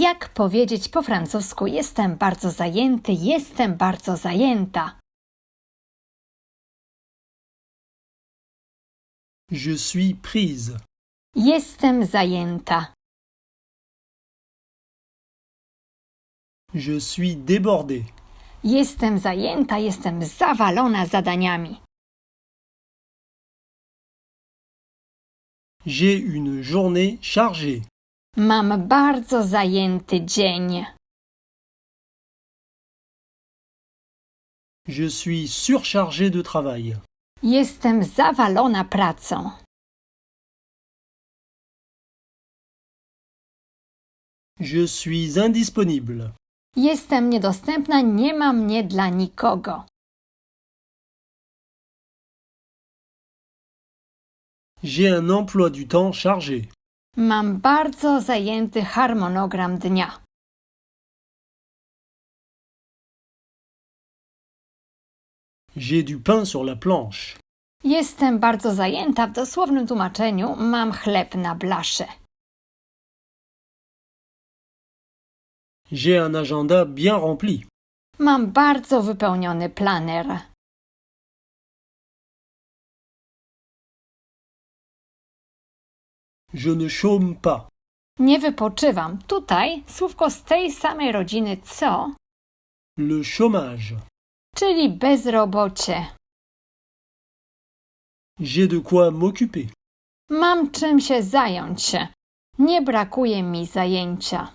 Jak powiedzieć po francusku jestem bardzo zajęty, jestem bardzo zajęta? Je suis prise. Jestem zajęta. Je suis débordée. Jestem zajęta, jestem zawalona zadaniami. J'ai une journée chargée. Mam bardzo zajęty dzień. Je suis surchargé de travail. Jestem zawalona pracą. Je suis indisponible. Jestem niedostępna, nie ma mnie dla nikogo. J'ai un emploi du temps chargé. Mam bardzo zajęty harmonogram dnia. J'ai du pain sur la planche. Jestem bardzo zajęta, w dosłownym tłumaczeniu mam chleb na blasze. J'ai un agenda bien rempli. Mam bardzo wypełniony planer. Je ne chôme pas. Nie wypoczywam. Tutaj słówko z tej samej rodziny co, Le chômage. czyli bezrobocie. J'ai de quoi m'occuper. Mam czym się zająć. Nie brakuje mi zajęcia.